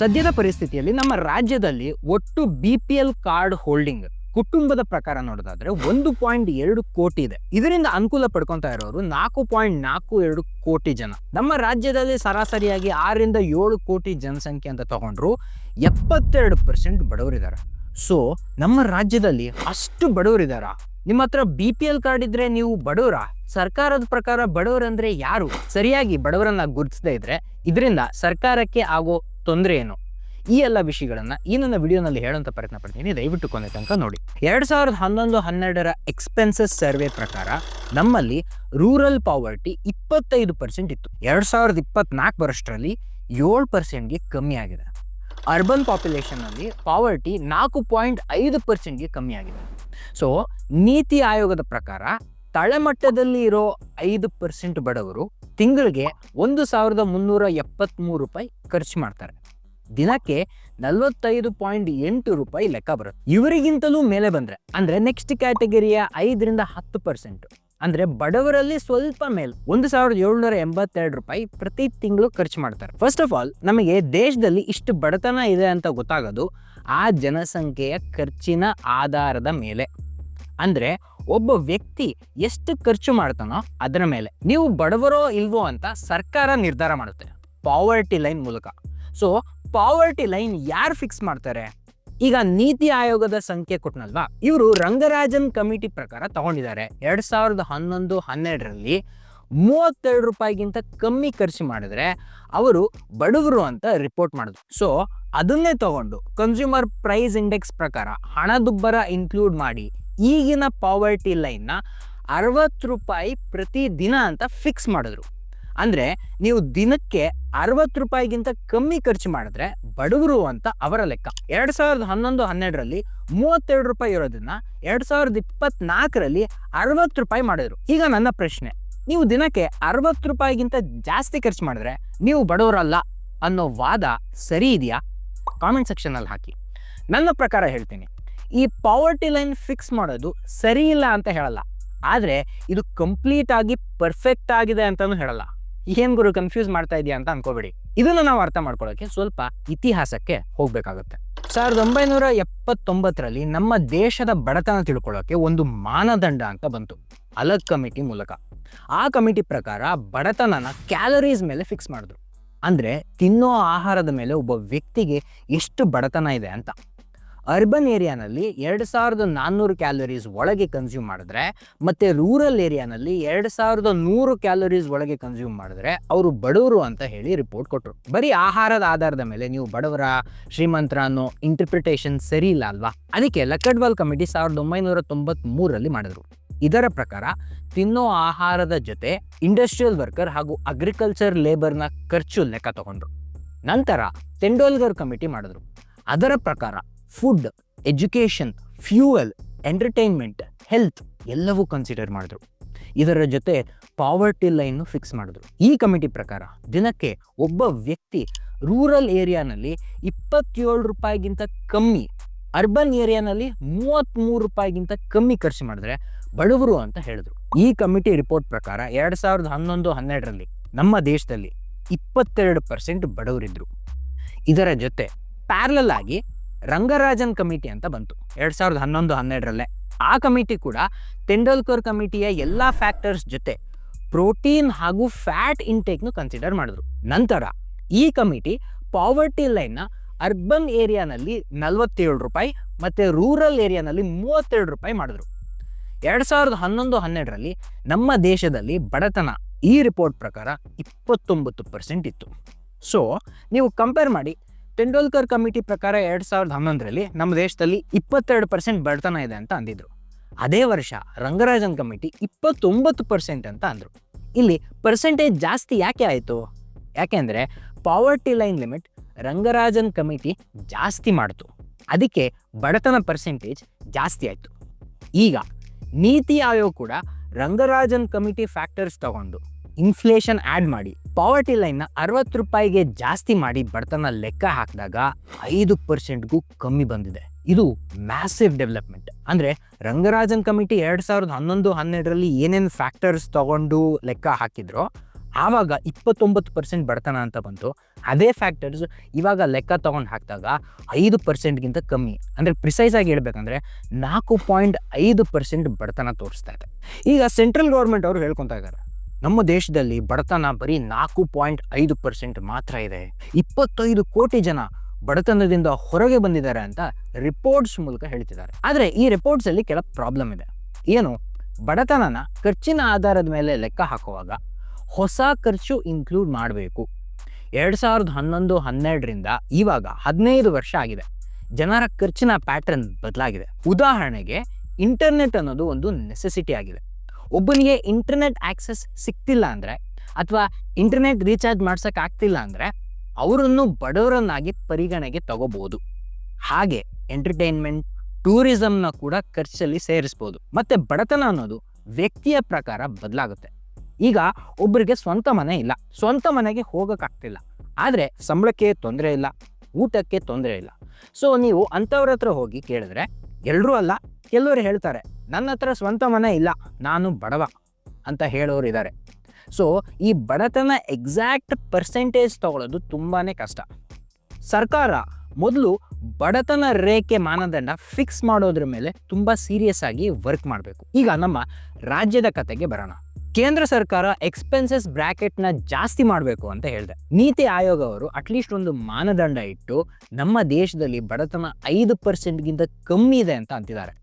ಸದ್ಯದ ಪರಿಸ್ಥಿತಿಯಲ್ಲಿ ನಮ್ಮ ರಾಜ್ಯದಲ್ಲಿ ಒಟ್ಟು B P L card holding ಕುಟುಂಬದ ಪ್ರಕಾರ ನೋಡೋದಾದ್ರೆ ಒಂದು ಪಾಯಿಂಟ್ ಎರಡು ಕೋಟಿ ಇದೆ. ಇದರಿಂದ ಅನುಕೂಲ ಪಡ್ಕೊತಾ ಇರೋರು ನಾಲ್ಕು ಪಾಯಿಂಟ್ ನಾಲ್ಕು ಎರಡು ಕೋಟಿ ಜನ. ನಮ್ಮ ರಾಜ್ಯದಲ್ಲಿ ಸರಾಸರಿಯಾಗಿ ಆರರಿಂದ ಏಳು ಕೋಟಿ ಜನಸಂಖ್ಯೆ ಅಂತ ತಗೊಂಡ್ರು ಎಪ್ಪತ್ತೆರಡು ಪರ್ಸೆಂಟ್ ಬಡವರಿದ್ದಾರೆ ಸೊ ನಮ್ಮ ರಾಜ್ಯದಲ್ಲಿ ಅಷ್ಟು ಬಡವರಿದಾರ? ನಿಮ್ಮ ಹತ್ರ ಬಿ ಪಿ ಎಲ್ ಕಾರ್ಡ್ ಇದ್ರೆ ನೀವು ಬಡವರ? ಸರ್ಕಾರದ ಪ್ರಕಾರ ಬಡವರಂದ್ರೆ ಯಾರು? ಸರಿಯಾಗಿ ಬಡವರನ್ನ ಗುರುತಿಸದೇ ಇದ್ರೆ ಇದರಿಂದ ಸರ್ಕಾರಕ್ಕೆ ಆಗೋ ತೊಂದರೆ ಏನು? ಈ ಎಲ್ಲ ವಿಷಯಗಳನ್ನ ಈ ನನ್ನ ವಿಡಿಯೋನಲ್ಲಿ ಹೇಳೋಂಥ ಪ್ರಯತ್ನ ಪಡ್ತೀನಿ. ದಯವಿಟ್ಟು ಕೊನೆ ತನಕ ನೋಡಿ. ಎರಡು ಸಾವಿರದ ಹನ್ನೊಂದು, ಹನ್ನೆರಡರ ಎಕ್ಸ್ಪೆನ್ಸಸ್ ಸರ್ವೆ ಪ್ರಕಾರ ನಮ್ಮಲ್ಲಿ ರೂರಲ್ ಪಾವರ್ಟಿ ಇಪ್ಪತ್ತೈದು ಪರ್ಸೆಂಟ್ ಇತ್ತು. ಎರಡು ಸಾವಿರದ ಇಪ್ಪತ್ನಾಲ್ಕು ವರ್ಷರಲ್ಲಿ ಏಳು ಪರ್ಸೆಂಟ್ಗೆ ಕಮ್ಮಿ ಆಗಿದೆ. ಅರ್ಬನ್ ಪಾಪ್ಯುಲೇಷನ್ನಲ್ಲಿ ಪಾವರ್ಟಿ ನಾಲ್ಕು ಪಾಯಿಂಟ್ ಐದು ಪರ್ಸೆಂಟ್ಗೆ ಕಮ್ಮಿ ಆಗಿದೆ. ಸೊ ನೀತಿ ಆಯೋಗದ ಪ್ರಕಾರ ತಳಮಟ್ಟದಲ್ಲಿ ಇರೋ ಐದು ಪರ್ಸೆಂಟ್ ಬಡವರು ತಿಂಗಳಿಗೆ ಒಂದು ಸಾವಿರದ ಮುನ್ನೂರ ಎಪ್ಪತ್ತ್ಮೂರು ರೂಪಾಯಿ ಖರ್ಚು ಮಾಡ್ತಾರೆ. ದಿನಕ್ಕೆ ನಲವತ್ತೈದು ಪಾಯಿಂಟ್ ಎಂಟು ರೂಪಾಯಿ ಲೆಕ್ಕ ಬರುತ್ತೆ. ಇವರಿಗಿಂತಲೂ ಮೇಲೆ ಬಂದರೆ, ಅಂದರೆ ನೆಕ್ಸ್ಟ್ ಕ್ಯಾಟಗರಿಯ ಐದರಿಂದ ಹತ್ತು ಪರ್ಸೆಂಟ್. ಅಂದರೆ ಬಡವರಲ್ಲಿ ಸ್ವಲ್ಪ ಮೇಲೆ, ಒಂದು ಸಾವಿರದ ಏಳ್ನೂರ ಎಂಬತ್ತೆರಡು ರೂಪಾಯಿ ಪ್ರತಿ ತಿಂಗಳು ಖರ್ಚು ಮಾಡ್ತಾರೆ. ಫಸ್ಟ್ ಆಫ್ ಆಲ್ ನಮಗೆ ದೇಶದಲ್ಲಿ ಇಷ್ಟು ಬಡತನ ಇದೆ ಅಂತ ಗೊತ್ತಾಗೋದು ಆ ಜನಸಂಖ್ಯೆಯ ಖರ್ಚಿನ ಆಧಾರದ ಮೇಲೆ. ಅಂದ್ರೆ ಒಬ್ಬ ವ್ಯಕ್ತಿ ಎಷ್ಟು ಖರ್ಚು ಮಾಡ್ತಾನೋ ಅದರ ಮೇಲೆ. ನೀವು ಬಡವರೋ ಇಲ್ವೋ ಅಂತ ಸರ್ಕಾರ ನಿರ್ಧಾರ ಮಾಡುತ್ತೆ. ಪಾವರ್ಟಿ ಲೈನ್ ಮೂಲಕ. ಸೊ ಪಾವರ್ಟಿ ಲೈನ್ ಯಾರು ಫಿಕ್ಸ್ ಮಾಡ್ತಾರೆ? ಈಗ ನೀತಿ ಆಯೋಗದ ಸಂಖ್ಯೆ ಕೊಟ್ಟನಲ್ವಾ ಇವರು ರಂಗರಾಜನ್ ಕಮಿಟಿ ಪ್ರಕಾರ ತಗೊಂಡಿದ್ದಾರೆ. ಎರಡ್ ಸಾವಿರದ ಹನ್ನೊಂದು, ಹನ್ನೆರಡರಲ್ಲಿ ಮೂವತ್ತೆರಡು ರೂಪಾಯಿಗಿಂತ ಕಮ್ಮಿ ಖರ್ಚು ಮಾಡಿದ್ರೆ ಅವರು ಬಡವರು ಅಂತ ರಿಪೋರ್ಟ್ ಮಾಡಿದ್ರು ಸೊ ಅದನ್ನೇ ತಗೊಂಡು ಕನ್ಸ್ಯೂಮರ್ ಪ್ರೈಸ್ ಇಂಡೆಕ್ಸ್ ಪ್ರಕಾರ ಹಣದುಬ್ಬರ ಇನ್ಕ್ಲೂಡ್ ಮಾಡಿ ಈಗಿನ ಪಾವರ್ಟಿ ಲೈನ್ನ ಅರವತ್ತು ರೂಪಾಯಿ ಪ್ರತಿ ದಿನ ಅಂತ ಫಿಕ್ಸ್ ಮಾಡಿದ್ರು. ಅಂದರೆ ನೀವು ದಿನಕ್ಕೆ ಅರವತ್ತು ರೂಪಾಯಿಗಿಂತ ಕಮ್ಮಿ ಖರ್ಚು ಮಾಡಿದ್ರೆ ಬಡವರು ಅಂತ ಅವರ ಲೆಕ್ಕ. ಎರಡು ಸಾವಿರದ ಹನ್ನೊಂದು, ಹನ್ನೆರಡರಲ್ಲಿ ಮೂವತ್ತೆರಡು ರೂಪಾಯಿ ಇರೋದನ್ನ ಎರಡು ಸಾವಿರದ ಇಪ್ಪತ್ನಾಲ್ಕರಲ್ಲಿ ಅರವತ್ತು ರೂಪಾಯಿ ಮಾಡಿದ್ರು. ಈಗ ನನ್ನ ಪ್ರಶ್ನೆ, ನೀವು ದಿನಕ್ಕೆ ಅರವತ್ತು ರೂಪಾಯಿಗಿಂತ ಜಾಸ್ತಿ ಖರ್ಚು ಮಾಡಿದ್ರೆ ನೀವು ಬಡವರಲ್ಲ ಅನ್ನೋ ವಾದ ಸರಿ ಇದೆಯಾ? ಕಾಮೆಂಟ್ ಸೆಕ್ಷನಲ್ಲಿ ಹಾಕಿ. ನನ್ನ ಪ್ರಕಾರ ಹೇಳ್ತೀನಿ ಈ ಪಾವರ್ಟಿ ಲೈನ್ ಫಿಕ್ಸ್ ಮಾಡೋದು ಸರಿ ಇಲ್ಲ ಅಂತ ಹೇಳಲ್ಲ. ಆದರೆ ಇದು ಕಂಪ್ಲೀಟ್ ಆಗಿ ಪರ್ಫೆಕ್ಟ್ ಆಗಿದೆ ಅಂತಲೂ ಹೇಳಲ್ಲ. ಏನ್ ಗುರು ಕನ್ಫ್ಯೂಸ್ ಮಾಡ್ತಾ ಇದೆಯಾ ಅಂತ ಅನ್ಕೋಬೇಡಿ. ಇದನ್ನು ನಾವು ಅರ್ಥ ಮಾಡ್ಕೊಳ್ಳೋಕೆ ಸ್ವಲ್ಪ ಇತಿಹಾಸಕ್ಕೆ ಹೋಗಬೇಕಾಗುತ್ತೆ. ಸಾವಿರದ ಒಂಬೈನೂರ ಎಪ್ಪತ್ತೊಂಬತ್ತರಲ್ಲಿ ನಮ್ಮ ದೇಶದ ಬಡತನ ತಿಳ್ಕೊಳ್ಳೋಕೆ ಒಂದು ಮಾನದಂಡ ಅಂತ ಬಂತು. ಅಲಗ್ ಕಮಿಟಿ ಮೂಲಕ. ಆ ಕಮಿಟಿ ಪ್ರಕಾರ ಬಡತನನ ಕ್ಯಾಲರೀಸ್ ಮೇಲೆ ಫಿಕ್ಸ್ ಮಾಡಿದ್ರು. ಅಂದ್ರೆ ತಿನ್ನೋ ಆಹಾರದ ಮೇಲೆ ಒಬ್ಬ ವ್ಯಕ್ತಿಗೆ ಎಷ್ಟು ಬಡತನ ಇದೆ ಅಂತ. ಅರ್ಬನ್ ಏರಿಯಾನಲ್ಲಿ ಎರಡು ಸಾವಿರದ ನಾನ್ನೂರು ಕ್ಯಾಲೋರೀಸ್ ಒಳಗೆ ಕನ್ಸ್ಯೂಮ್ ಮಾಡಿದ್ರೆ, ಮತ್ತು ರೂರಲ್ ಏರಿಯಾನಲ್ಲಿ ಎರಡು ಸಾವಿರದ ನೂರು ಕ್ಯಾಲೋರೀಸ್ ಒಳಗೆ ಕನ್ಸ್ಯೂಮ್ ಮಾಡಿದ್ರೆ, ಅವರು ಬಡವರು ಅಂತ ಹೇಳಿ ರಿಪೋರ್ಟ್ ಕೊಟ್ಟರು ಬರೀ ಆಹಾರದ ಆಧಾರದ ಮೇಲೆ ನೀವು ಬಡವರ, ಶ್ರೀಮಂತರ ಅನ್ನೋ ಇಂಟರ್ಪ್ರಿಟೇಷನ್ ಸರಿ ಇಲ್ಲ ಅಲ್ವಾ? ಅದಕ್ಕೆ ಲಕ್ಕಡ್ವಾಲ್ ಕಮಿಟಿ ಸಾವಿರದ ಒಂಬೈನೂರ ತೊಂಬತ್ತ್ ಮೂರರಲ್ಲಿ ಮಾಡಿದ್ರು. ಇದರ ಪ್ರಕಾರ, ತಿನ್ನೋ ಆಹಾರದ ಜೊತೆ ಇಂಡಸ್ಟ್ರಿಯಲ್ ವರ್ಕರ್ ಹಾಗೂ ಅಗ್ರಿಕಲ್ಚರ್ ಲೇಬರ್ನ ಖರ್ಚು ಲೆಕ್ಕ ತಗೊಂಡ್ರು. ನಂತರ ತೆಂಡೋಲ್ಗರ್ ಕಮಿಟಿ ಮಾಡಿದ್ರು. ಅದರ ಪ್ರಕಾರ food education fuel entertainment health ಎಲ್ಲವೂ ಕನ್ಸಿಡರ್ ಮಾಡಿದ್ರು. ಇದರ ಜೊತೆ ಪಾವರ್ಟಿ ಲೈನ್ ಫಿಕ್ಸ್ ಮಾಡಿದ್ರು. ಈ ಕಮಿಟಿ ಪ್ರಕಾರ ದಿನಕ್ಕೆ ಒಬ್ಬ ವ್ಯಕ್ತಿ ರೂರಲ್ ಏರಿಯಾನಲ್ಲಿ ಇಪ್ಪತ್ತೇಳು ರೂಪಾಯಿಗಿಂತ ಕಮ್ಮಿ ಅರ್ಬನ್ ಏರಿಯಾನಲ್ಲಿ ಮೂವತ್ತ್ಮೂರು ರೂಪಾಯಿಗಿಂತ ಕಮ್ಮಿ ಖರ್ಚು ಮಾಡಿದ್ರೆ ಬಡವರು ಅಂತ ಹೇಳಿದ್ರು. ಈ ಕಮಿಟಿ ರಿಪೋರ್ಟ್ ಪ್ರಕಾರ ಎರಡು ಸಾವಿರದ ಹನ್ನೊಂದು, ಹನ್ನೆರಡರಲ್ಲಿ ನಮ್ಮ ದೇಶದಲ್ಲಿ ಇಪ್ಪತ್ತೆರಡು ಪರ್ಸೆಂಟ್ ಬಡವರಿದ್ರು. ಇದರ ಜೊತೆ ಪ್ಯಾರಲಲ್ ಆಗಿ ರಂಗರಾಜನ್ ಕಮಿಟಿ ಅಂತ ಬಂತು. ಎರಡು ಸಾವಿರದ ಹನ್ನೊಂದು, ಹನ್ನೆರಡರಲ್ಲೇ. ಆ ಕಮಿಟಿ ಕೂಡ ತೆಂಡೂಲ್ಕರ್ ಕಮಿಟಿಯ ಎಲ್ಲ ಫ್ಯಾಕ್ಟರ್ಸ್ ಜೊತೆ ಪ್ರೋಟೀನ್ ಹಾಗೂ ಫ್ಯಾಟ್ ಇಂಟೇಕ್ನು ಕನ್ಸಿಡರ್ ಮಾಡಿದ್ರು. ನಂತರ ಈ ಕಮಿಟಿ ಪಾವರ್ಟಿ ಲೈನ್ನ ಅರ್ಬನ್ ಏರಿಯಾನಲ್ಲಿ ನಲವತ್ತೇಳು ರೂಪಾಯಿ ಮತ್ತು ರೂರಲ್ ಏರಿಯಾನಲ್ಲಿ ಮೂವತ್ತೆರಡು ರೂಪಾಯಿ ಮಾಡಿದ್ರು. ಎರಡು ಸಾವಿರದ ಹನ್ನೊಂದು, ಹನ್ನೆರಡರಲ್ಲಿ ನಮ್ಮ ದೇಶದಲ್ಲಿ ಬಡತನ ಈ ರಿಪೋರ್ಟ್ ಪ್ರಕಾರ ಇಪ್ಪತ್ತೊಂಬತ್ತು ಪರ್ಸೆಂಟ್ ಇತ್ತು. ಸೊ ನೀವು ಕಂಪೇರ್ ಮಾಡಿ ತೆಂಡೂಲ್ಕರ್ ಕಮಿಟಿ ಪ್ರಕಾರ ಎರಡು ಸಾವಿರದ ಹನ್ನೊಂದರಲ್ಲಿ ನಮ್ಮ ದೇಶದಲ್ಲಿ ಇಪ್ಪತ್ತೆರಡು ಪರ್ಸೆಂಟ್ ಬಡತನ ಇದೆ ಅಂತ ಅಂದಿದ್ರು. ಅದೇ ವರ್ಷ ರಂಗರಾಜನ್ ಕಮಿಟಿ ಇಪ್ಪತ್ತೊಂಬತ್ತು ಪರ್ಸೆಂಟ್ ಅಂತ ಅಂದರು. ಇಲ್ಲಿ ಪರ್ಸೆಂಟೇಜ್ ಜಾಸ್ತಿ ಯಾಕೆ ಆಯಿತು? ಯಾಕೆಂದರೆ poverty line limit Rangarajan committee ಜಾಸ್ತಿ ಮಾಡಿತು. ಅದಕ್ಕೆ ಬಡತನ ಪರ್ಸೆಂಟೇಜ್ ಜಾಸ್ತಿ ಆಯಿತು. ಈಗ ನೀತಿ ಆಯೋಗ ಕೂಡ ರಂಗರಾಜನ್ ಕಮಿಟಿ ಫ್ಯಾಕ್ಟರ್ಸ್ ತಗೊಂಡು ಇನ್ಫ್ಲೇಷನ್ ಆ್ಯಡ್ ಮಾಡಿ ಪಾವರ್ಟಿ ಲೈನ್ನ ಅರವತ್ತು ರೂಪಾಯಿಗೆ ಜಾಸ್ತಿ ಮಾಡಿ ಬಡತನ ಲೆಕ್ಕ ಹಾಕಿದಾಗ ಐದು ಪರ್ಸೆಂಟ್ಗೂ ಕಮ್ಮಿ ಬಂದಿದೆ. ಇದು ಮ್ಯಾಸಿವ್ ಡೆವಲಪ್ಮೆಂಟ್. ಅಂದರೆ ರಂಗರಾಜನ್ ಕಮಿಟಿ ಎರಡು ಸಾವಿರದ ಹನ್ನೊಂದು, ಹನ್ನೆರಡರಲ್ಲಿ ಏನೇನು ಫ್ಯಾಕ್ಟರ್ಸ್ ತಗೊಂಡು ಲೆಕ್ಕ ಹಾಕಿದ್ರೋ, ಆವಾಗ ಇಪ್ಪತ್ತೊಂಬತ್ತು ಪರ್ಸೆಂಟ್ ಬಡತನ ಅಂತ ಬಂತು. ಅದೇ ಫ್ಯಾಕ್ಟರ್ಸ್ ಇವಾಗ ಲೆಕ್ಕ ತಗೊಂಡು ಹಾಕಿದಾಗ ಐದು ಪರ್ಸೆಂಟ್ಗಿಂತ ಕಮ್ಮಿ. ಅಂದರೆ ಪ್ರಿಸೈಸ್ ಆಗಿ ಹೇಳ್ಬೇಕಂದ್ರೆ ನಾಲ್ಕು ಪಾಯಿಂಟ್ ಐದು ಪರ್ಸೆಂಟ್ ಬಡತನ ತೋರಿಸ್ತಾ ಇದೆ. ಈಗ ಸೆಂಟ್ರಲ್ ಗೌರ್ಮೆಂಟ್ ಅವರು ಹೇಳ್ಕೊತಾ ಇದ್ದಾರೆ. ನಮ್ಮ ದೇಶದಲ್ಲಿ ಬಡತನ ಬರೀ ನಾಲ್ಕು ಪಾಯಿಂಟ್ ಐದು ಪರ್ಸೆಂಟ್ ಮಾತ್ರ ಇದೆ. ಇಪ್ಪತ್ತೈದು ಕೋಟಿ ಜನ ಬಡತನದಿಂದ ಹೊರಗೆ ಬಂದಿದ್ದಾರೆ ಅಂತ ರಿಪೋರ್ಟ್ಸ್ ಮೂಲಕ ಹೇಳ್ತಿದ್ದಾರೆ. ಆದರೆ ಈ ರಿಪೋರ್ಟ್ಸ್ ಅಲ್ಲಿ ಕೆಲ ಪ್ರಾಬ್ಲಮ್ ಇದೆ. ಏನು? ಬಡತನನ ಖರ್ಚಿನ ಆಧಾರದ ಮೇಲೆ ಲೆಕ್ಕ ಹಾಕುವಾಗ ಹೊಸ ಖರ್ಚು ಇನ್ಕ್ಲೂಡ್ ಮಾಡಬೇಕು. ಎರಡು ಸಾವಿರದ ಹನ್ನೊಂದು, ಹನ್ನೆರಡರಿಂದ ಇವಾಗ ಹದಿನೈದು ವರ್ಷ ಆಗಿದೆ. ಜನರ ಖರ್ಚಿನ ಪ್ಯಾಟರ್ನ್ ಬದಲಾಗಿದೆ. ಉದಾಹರಣೆಗೆ ಇಂಟರ್ನೆಟ್ ಅನ್ನೋದು ಒಂದು ನೆಸೆಸಿಟಿ ಆಗಿದೆ. ಒಬ್ಬನಿಗೆ ಇಂಟರ್ನೆಟ್ ಆಕ್ಸೆಸ್ ಸಿಗ್ತಿಲ್ಲ ಅಂದರೆ ಅಥವಾ ಇಂಟರ್ನೆಟ್ ರೀಚಾರ್ಜ್ ಮಾಡ್ಸೋಕೆ ಆಗ್ತಿಲ್ಲ ಅಂದರೆ ಅವರನ್ನು ಬಡವರನ್ನಾಗಿ ಪರಿಗಣೆಗೆ ತಗೋಬೋದು. ಹಾಗೆ ಎಂಟರ್ಟೈನ್ಮೆಂಟ್ ಟೂರಿಸಂನ ಕೂಡ ಖರ್ಚಲ್ಲಿ ಸೇರಿಸ್ಬೋದು. ಮತ್ತು ಬಡತನ ಅನ್ನೋದು ವ್ಯಕ್ತಿಯ ಪ್ರಕಾರ ಬದಲಾಗುತ್ತೆ. ಈಗ ಒಬ್ಬರಿಗೆ ಸ್ವಂತ ಮನೆ ಇಲ್ಲ. ಸ್ವಂತ ಮನೆಗೆ ಹೋಗೋಕ್ಕಾಗ್ತಿಲ್ಲ ಆದರೆ ಸಂಬಳಕ್ಕೆ ತೊಂದರೆ ಇಲ್ಲ, ಊಟಕ್ಕೆ ತೊಂದರೆ ಇಲ್ಲ. ಸೊ ನೀವು ಅಂಥವ್ರ ಹತ್ರ ಹೋಗಿ ಕೇಳಿದ್ರೆ ಎಲ್ಲರೂ ಅಲ್ಲ ಕೆಲವರು ಹೇಳ್ತಾರೆ ನನ್ನ ಹತ್ರ ಸ್ವಂತ ಮನೆ ಇಲ್ಲ, ನಾನು ಬಡವ ಅಂತ ಹೇಳೋರು ಇದ್ದಾರೆ ಸೊ ಈ ಬಡತನ ಎಕ್ಸಾಕ್ಟ್ ಪರ್ಸೆಂಟೇಜ್ ತಗೊಳ್ಳೋದು ತುಂಬಾ ಕಷ್ಟ. ಸರ್ಕಾರ ಮೊದಲು ಬಡತನ ರೇಖೆ ಮಾನದಂಡ ಫಿಕ್ಸ್ ಮಾಡೋದ್ರ ಮೇಲೆ ತುಂಬ ಸೀರಿಯಸ್ ಆಗಿ ವರ್ಕ್ ಮಾಡಬೇಕು. ಈಗ ನಮ್ಮ ರಾಜ್ಯದ ಕತೆಗೆ ಬರೋಣ. ಕೇಂದ್ರ ಸರ್ಕಾರ ಎಕ್ಸ್ಪೆನ್ಸಸ್ ಬ್ರ್ಯಾಕೆಟ್ನ ಜಾಸ್ತಿ ಮಾಡಬೇಕು ಅಂತ ಹೇಳಿದೆ. ನೀತಿ ಆಯೋಗ ಅವರು ಅಟ್ಲೀಸ್ಟ್ ಒಂದು ಮಾನದಂಡ ಇಟ್ಟು ನಮ್ಮ ದೇಶದಲ್ಲಿ ಬಡತನ ಐದು ಪರ್ಸೆಂಟ್ಗಿಂತ ಕಮ್ಮಿ ಇದೆ ಅಂತ ಅಂತಿದ್ದಾರೆ.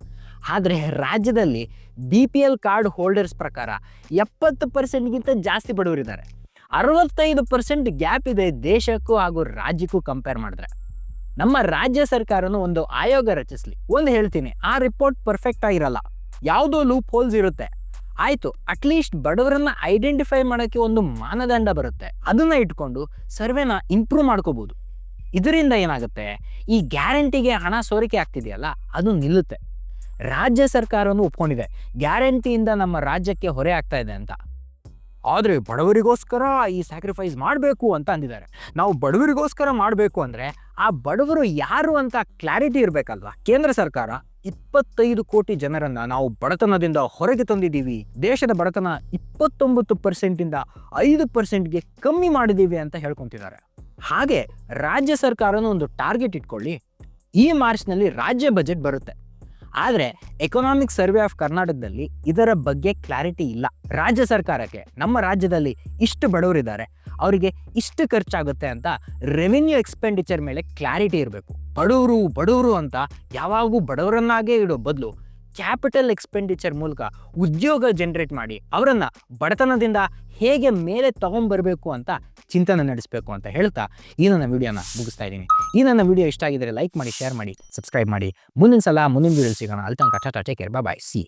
ಆದರೆ ರಾಜ್ಯದಲ್ಲಿ B P L card holders ಪ್ರಕಾರ ಎಪ್ಪತ್ತು ಪರ್ಸೆಂಟ್ಗಿಂತ ಜಾಸ್ತಿ ಬಡವರಿದ್ದಾರೆ ಅರವತ್ತೈದು ಪರ್ಸೆಂಟ್ ಗ್ಯಾಪ್ ಇದೆ ದೇಶಕ್ಕೂ ಹಾಗೂ ರಾಜ್ಯಕ್ಕೂ ಕಂಪೇರ್ ಮಾಡಿದ್ರೆ. ನಮ್ಮ ರಾಜ್ಯ ಸರ್ಕಾರನು ಒಂದು ಆಯೋಗ ರಚಿಸಲಿ. ಒಂದು ಹೇಳ್ತೀನಿ, ಆ ರಿಪೋರ್ಟ್ ಪರ್ಫೆಕ್ಟ್ ಆಗಿರಲ್ಲ. ಯಾವುದೋ ಲೂಪ್ ಹೋಲ್ಸ್ ಇರುತ್ತೆ. ಆಯಿತು ಅಟ್ಲೀಸ್ಟ್ ಬಡವರನ್ನ ಐಡೆಂಟಿಫೈ ಮಾಡೋಕ್ಕೆ ಒಂದು ಮಾನದಂಡ ಬರುತ್ತೆ. ಅದನ್ನ ಇಟ್ಕೊಂಡು ಸರ್ವೆನ ಇಂಪ್ರೂವ್ ಮಾಡ್ಕೋಬೋದು. ಇದರಿಂದ ಏನಾಗುತ್ತೆ? ಈ ಗ್ಯಾರಂಟಿಗೆ ಹಣ ಸೋರಿಕೆ ಆಗ್ತಿದೆಯಲ್ಲ, ಅದು ನಿಲ್ಲುತ್ತೆ. ರಾಜ್ಯ ಸರ್ಕಾರವನ್ನು ಒಪ್ಕೊಂಡಿದೆ. ಗ್ಯಾರಂಟಿಯಿಂದ ನಮ್ಮ ರಾಜ್ಯಕ್ಕೆ ಹೊರೆ ಆಗ್ತಾ ಇದೆ ಅಂತ. ಆದರೆ ಬಡವರಿಗೋಸ್ಕರ ಈ ಸ್ಯಾಕ್ರಿಫೈಸ್ ಮಾಡಬೇಕು ಅಂತ ಅಂದಿದ್ದಾರೆ. ನಾವು ಬಡವರಿಗೋಸ್ಕರ ಮಾಡಬೇಕು ಅಂದರೆ ಆ ಬಡವರು ಯಾರು ಅಂತ ಕ್ಲಾರಿಟಿ ಇರಬೇಕಲ್ವಾ? ಕೇಂದ್ರ ಸರ್ಕಾರ ಇಪ್ಪತ್ತೈದು ಕೋಟಿ ಜನರನ್ನು ನಾವು ಬಡತನದಿಂದ ಹೊರಗೆ ತಂದಿದ್ದೀವಿ. ದೇಶದ ಬಡತನ ಇಪ್ಪತ್ತೊಂಬತ್ತು ಪರ್ಸೆಂಟಿಂದ ಐದು ಪರ್ಸೆಂಟ್ಗೆ ಕಮ್ಮಿ ಮಾಡಿದ್ದೀವಿ ಅಂತ ಹೇಳ್ಕೊತಿದ್ದಾರೆ. ಹಾಗೆ ರಾಜ್ಯ ಸರ್ಕಾರನೂ ಒಂದು ಟಾರ್ಗೆಟ್ ಇಟ್ಕೊಳ್ಳಿ. ಈ ಮಾರ್ಚ್ನಲ್ಲಿ ರಾಜ್ಯ ಬಜೆಟ್ ಬರುತ್ತೆ. ಆದರೆ ಎಕನಾಮಿಕ್ ಸರ್ವೆ ಆಫ್ ಕರ್ನಾಟಕದಲ್ಲಿ ಇದರ ಬಗ್ಗೆ ಕ್ಲಾರಿಟಿ ಇಲ್ಲ. ರಾಜ್ಯ ಸರ್ಕಾರಕ್ಕೆ, ನಮ್ಮ ರಾಜ್ಯದಲ್ಲಿ ಇಷ್ಟು ಬಡವರಿದ್ದಾರೆ ಅವರಿಗೆ ಇಷ್ಟು ಖರ್ಚಾಗುತ್ತೆ ಅಂತ ರೆವಿನ್ಯೂ ಎಕ್ಸ್ಪೆಂಡಿಚರ್ ಮೇಲೆ ಕ್ಲಾರಿಟಿ ಇರಬೇಕು. ಬಡವರು ಬಡವರು ಅಂತ ಯಾವಾಗೂ ಬಡವರನ್ನಾಗೇ ಇಡೋ ಬದಲು ಕ್ಯಾಪಿಟಲ್ ಎಕ್ಸ್ಪೆಂಡಿಚರ್ ಮೂಲಕ ಉದ್ಯೋಗ ಜನರೇಟ್ ಮಾಡಿ ಅವರನ್ನು ಬಡತನದಿಂದ ಹೇಗೆ ಮೇಲೆ ತೊಗೊಂಬರಬೇಕು ಅಂತ ಚಿಂತನೆ ನಡೆಸಬೇಕು ಅಂತ ಹೇಳ್ತಾ ಈ ನನ್ನ ವಿಡಿಯೋನ ಮುಗಿಸ್ತಾ ಇದ್ದೀನಿ. ಈ ನನ್ನ ವಿಡಿಯೋ ಇಷ್ಟ ಆಗಿದ್ರೆ ಲೈಕ್ ಮಾಡಿ ಶೇರ್ ಮಾಡಿ ಸಬ್ಸ್ಕ್ರೈಬ್ ಮಾಡಿ. ಮುಂದಿನ ಸಲ ಮುಂದಿನ ವಿಡಿಯೋ ಸಿಗೋಣ. ಅಲ್ಲಿ ತನಕ tata take care bye see